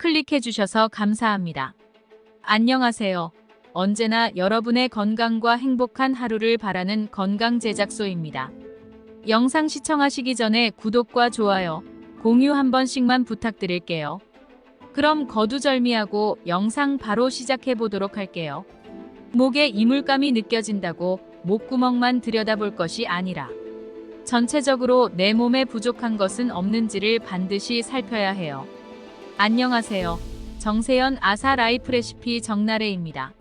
클릭해주셔서 감사합니다. 안녕하세요. 언제나 여러분의 건강과 행복한 하루를 바라는 건강 제작소입니다. 영상 시청하시기 전에 구독과 좋아요, 공유 한 번씩만 부탁드릴게요. 그럼 거두절미하고 영상 바로 시작해 보도록 할게요. 목에 이물감이 느껴진다고 목구멍만 들여다볼 것이 아니라 전체적으로 내 몸에 부족한 것은 없는지를 반드시 살펴야 해요. 안녕하세요. 정세연 아사 라이프 레시피 정나래입니다.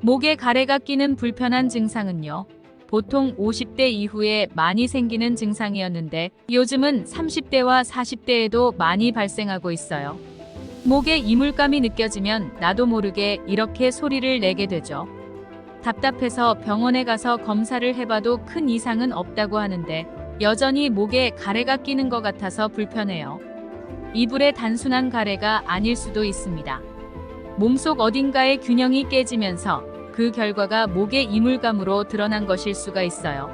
목에 가래가 끼는 불편한 증상은요. 보통 50대 이후에 많이 생기는 증상이었는데 요즘은 30대와 40대에도 많이 발생하고 있어요. 목에 이물감이 느껴지면 나도 모르게 이렇게 소리를 내게 되죠. 답답해서 병원에 가서 검사를 해봐도 큰 이상은 없다고 하는데 여전히 목에 가래가 끼는 것 같아서 불편해요. 이불의 단순한 가래가 아닐 수도 있습니다. 몸속 어딘가의 균형이 깨지면서 그 결과가 목의 이물감으로 드러난 것일 수가 있어요.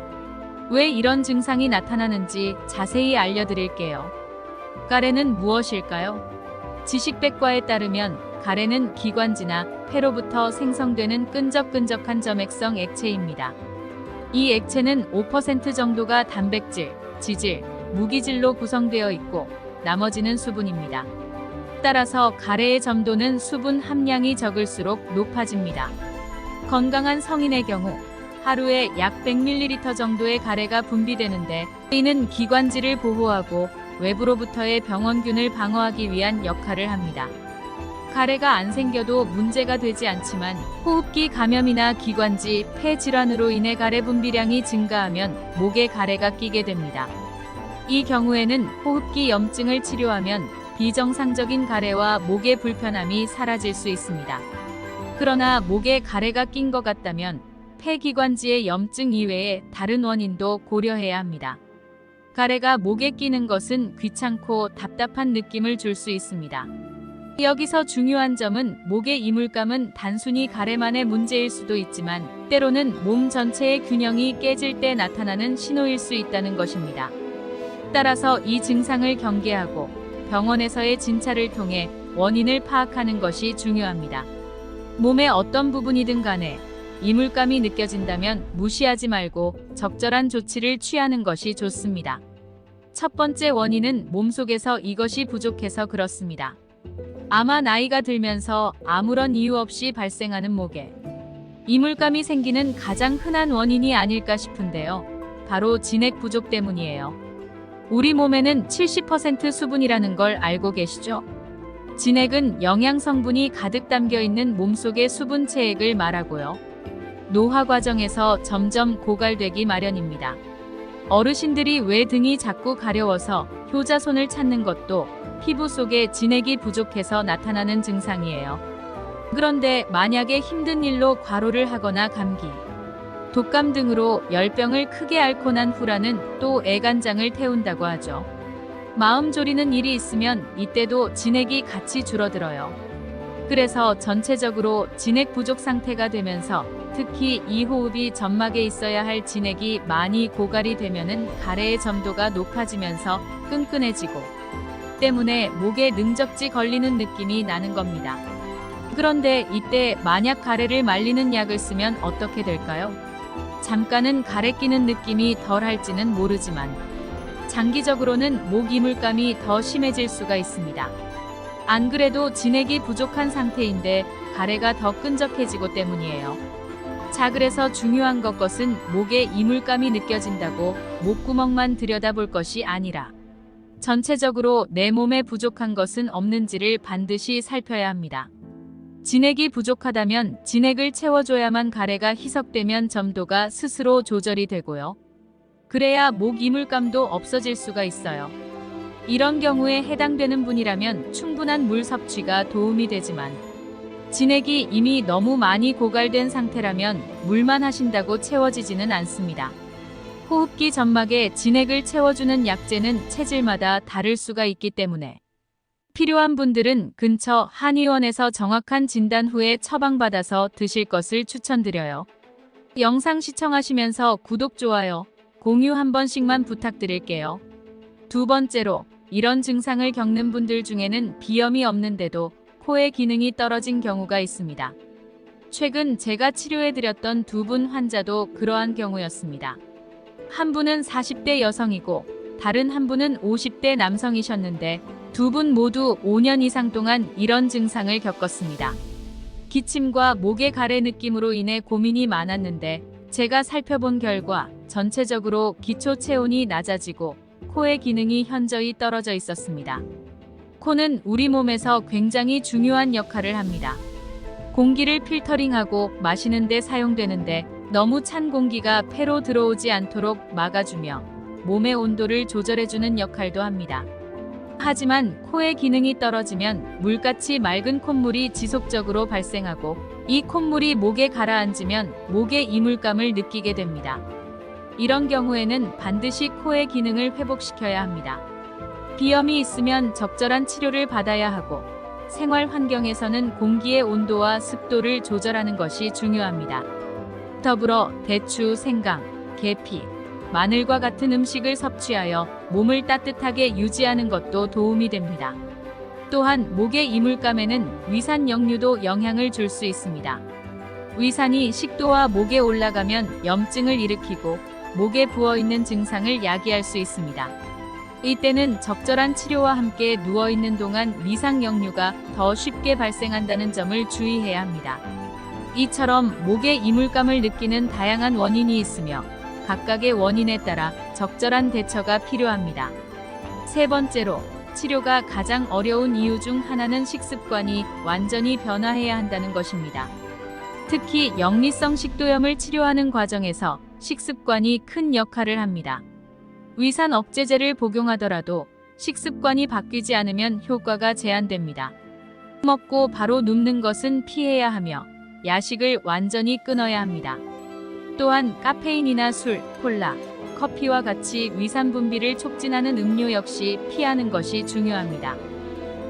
왜 이런 증상이 나타나는지 자세히 알려드릴게요. 가래는 무엇일까요? 지식백과에 따르면 가래는 기관지나 폐로부터 생성되는 끈적끈적한 점액성 액체입니다. 이 액체는 5% 정도가 단백질, 지질, 무기질로 구성되어 있고 나머지는 수분입니다. 따라서 가래의 점도는 수분 함량이 적을수록 높아집니다. 건강한 성인의 경우 하루에 약 100ml 정도의 가래가 분비되는데 이는 기관지를 보호하고 외부로부터의 병원균을 방어하기 위한 역할을 합니다. 가래가 안 생겨도 문제가 되지 않지만 호흡기 감염이나 기관지, 폐 질환으로 인해 가래 분비량이 증가하면 목에 가래가 끼게 됩니다. 이 경우에는 호흡기 염증을 치료하면 비정상적인 가래와 목의 불편함이 사라질 수 있습니다. 그러나 목에 가래가 낀 것 같다면 폐기관지의 염증 이외에 다른 원인도 고려해야 합니다. 가래가 목에 끼는 것은 귀찮고 답답한 느낌을 줄 수 있습니다. 여기서 중요한 점은 목의 이물감은 단순히 가래만의 문제일 수도 있지만 때로는 몸 전체의 균형이 깨질 때 나타나는 신호일 수 있다는 것입니다. 따라서 이 증상을 경계하고 병원에서의 진찰을 통해 원인을 파악하는 것이 중요합니다. 몸의 어떤 부분이든 간에 이물감이 느껴진다면 무시하지 말고 적절한 조치를 취하는 것이 좋습니다. 첫 번째 원인은 몸속에서 이것이 부족해서 그렇습니다. 아마 나이가 들면서 아무런 이유 없이 발생하는 목에 이물감이 생기는 가장 흔한 원인이 아닐까 싶은데요. 바로 진액 부족 때문이에요. 우리 몸에는 70% 수분이라는 걸 알고 계시죠? 진액은 영양 성분이 가득 담겨 있는 몸속의 수분 체액을 말하고요. 노화 과정에서 점점 고갈되기 마련입니다. 어르신들이 왜 등이 자꾸 가려워서 효자손을 찾는 것도 피부 속에 진액이 부족해서 나타나는 증상이에요. 그런데 만약에 힘든 일로 과로를 하거나 감기, 독감 등으로 열병을 크게 앓고 난 후라는 또 애간장을 태운다고 하죠. 마음 졸이는 일이 있으면 이때도 진액이 같이 줄어들어요. 그래서 전체적으로 진액 부족 상태가 되면서 특히 이 호흡이 점막에 있어야 할 진액이 많이 고갈이 되면은 가래의 점도가 높아지면서 끈끈해지고 때문에 목에 능적지 걸리는 느낌이 나는 겁니다. 그런데 이때 만약 가래를 말리는 약을 쓰면 어떻게 될까요? 잠깐은 가래 끼는 느낌이 덜 할지는 모르지만 장기적으로는 목 이물감이 더 심해질 수가 있습니다. 안 그래도 진액이 부족한 상태인데 가래가 더 끈적해지고 때문이에요. 자, 그래서 중요한 것 것은 목에 이물감이 느껴진다고 목구멍만 들여다볼 것이 아니라 전체적으로 내 몸에 부족한 것은 없는지를 반드시 살펴야 합니다. 진액이 부족하다면 진액을 채워줘야만 가래가 희석되면 점도가 스스로 조절이 되고요. 그래야 목 이물감도 없어질 수가 있어요. 이런 경우에 해당되는 분이라면 충분한 물 섭취가 도움이 되지만 진액이 이미 너무 많이 고갈된 상태라면 물만 하신다고 채워지지는 않습니다. 호흡기 점막에 진액을 채워주는 약재는 체질마다 다를 수가 있기 때문에 필요한 분들은 근처 한의원에서 정확한 진단 후에 처방받아서 드실 것을 추천드려요. 영상 시청하시면서 구독, 좋아요, 공유 한 번씩만 부탁드릴게요. 두 번째로 이런 증상을 겪는 분들 중에는 비염이 없는데도 코의 기능이 떨어진 경우가 있습니다. 최근 제가 치료해드렸던 두 분 환자도 그러한 경우였습니다. 한 분은 40대 여성이고 다른 한 분은 50대 남성이셨는데 두 분 모두 5년 이상 동안 이런 증상을 겪었습니다. 기침과 목의 가래 느낌으로 인해 고민이 많았는데 제가 살펴본 결과 전체적으로 기초 체온이 낮아지고 코의 기능이 현저히 떨어져 있었습니다. 코는 우리 몸에서 굉장히 중요한 역할을 합니다. 공기를 필터링하고 마시는 데 사용되는데 너무 찬 공기가 폐로 들어오지 않도록 막아주며 몸의 온도를 조절해주는 역할도 합니다. 하지만 코의 기능이 떨어지면 물같이 맑은 콧물이 지속적으로 발생하고 이 콧물이 목에 가라앉으면 목의 이물감을 느끼게 됩니다. 이런 경우에는 반드시 코의 기능을 회복시켜야 합니다. 비염이 있으면 적절한 치료를 받아야 하고 생활 환경에서는 공기의 온도와 습도를 조절하는 것이 중요합니다. 더불어 대추, 생강, 계피, 마늘과 같은 음식을 섭취하여 몸을 따뜻하게 유지하는 것도 도움이 됩니다. 또한 목의 이물감에는 위산 역류도 영향을 줄 수 있습니다. 위산이 식도와 목에 올라가면 염증을 일으키고 목에 부어 있는 증상을 야기할 수 있습니다. 이때는 적절한 치료와 함께 누워 있는 동안 위상 역류가 더 쉽게 발생한다는 점을 주의해야 합니다. 이처럼 목에 이물감을 느끼는 다양한 원인이 있으며 각각의 원인에 따라 적절한 대처가 필요합니다. 세 번째로 치료가 가장 어려운 이유 중 하나는 식습관이 완전히 변화해야 한다는 것입니다. 특히 역리성 식도염을 치료하는 과정에서 식습관이 큰 역할을 합니다. 위산 억제제를 복용하더라도 식습관이 바뀌지 않으면 효과가 제한됩니다. 먹고 바로 눕는 것은 피해야 하며 야식을 완전히 끊어야 합니다. 또한 카페인이나 술, 콜라, 커피와 같이 위산 분비를 촉진하는 음료 역시 피하는 것이 중요합니다.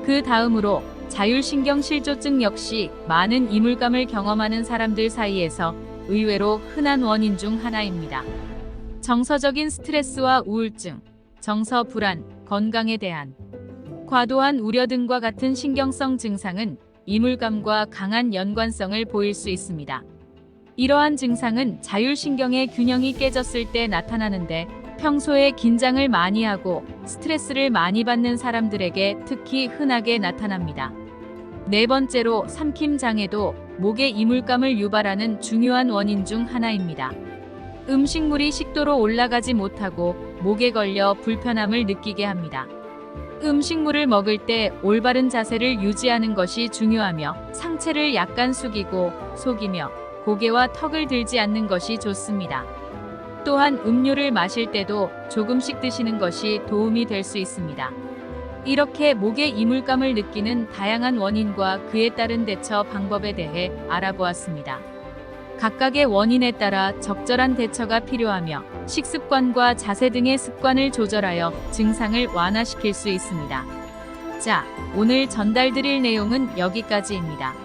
그 다음으로 자율신경 실조증 역시 많은 이물감을 경험하는 사람들 사이에서 의외로 흔한 원인 중 하나입니다. 정서적인 스트레스와 우울증, 정서 불안, 건강에 대한 과도한 우려 등과 같은 신경성 증상은 이물감과 강한 연관성을 보일 수 있습니다. 이러한 증상은 자율신경의 균형이 깨졌을 때 나타나는데 평소에 긴장을 많이 하고 스트레스를 많이 받는 사람들에게 특히 흔하게 나타납니다. 네 번째로 삼킴 장애도 목의 이물감을 유발하는 중요한 원인 중 하나입니다. 음식물이 식도로 올라가지 못하고 목에 걸려 불편함을 느끼게 합니다. 음식물을 먹을 때 올바른 자세를 유지하는 것이 중요하며 상체를 약간 숙이고 속이며 고개와 턱을 들지 않는 것이 좋습니다. 또한 음료를 마실 때도 조금씩 드시는 것이 도움이 될 수 있습니다. 이렇게 목의 이물감을 느끼는 다양한 원인과 그에 따른 대처 방법에 대해 알아보았습니다. 각각의 원인에 따라 적절한 대처가 필요하며 식습관과 자세 등의 습관을 조절하여 증상을 완화시킬 수 있습니다. 자, 오늘 전달드릴 내용은 여기까지입니다.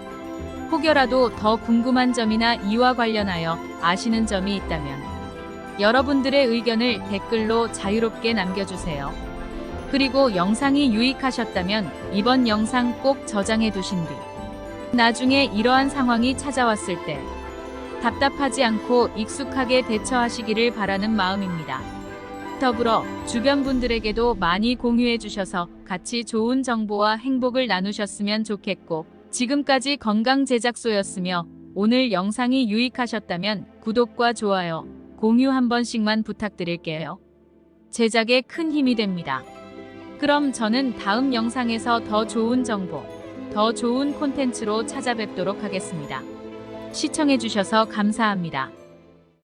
혹여라도 더 궁금한 점이나 이와 관련하여 아시는 점이 있다면 여러분들의 의견을 댓글로 자유롭게 남겨주세요. 그리고 영상이 유익하셨다면 이번 영상 꼭 저장해 두신 뒤 나중에 이러한 상황이 찾아왔을 때 답답하지 않고 익숙하게 대처하시기를 바라는 마음입니다. 더불어 주변 분들에게도 많이 공유해 주셔서 같이 좋은 정보와 행복을 나누셨으면 좋겠고 지금까지 건강 제작소였으며 오늘 영상이 유익하셨다면 구독과 좋아요, 공유 한 번씩만 부탁드릴게요. 제작에 큰 힘이 됩니다. 그럼 저는 다음 영상에서 더 좋은 정보, 더 좋은 콘텐츠로 찾아뵙도록 하겠습니다. 시청해주셔서 감사합니다.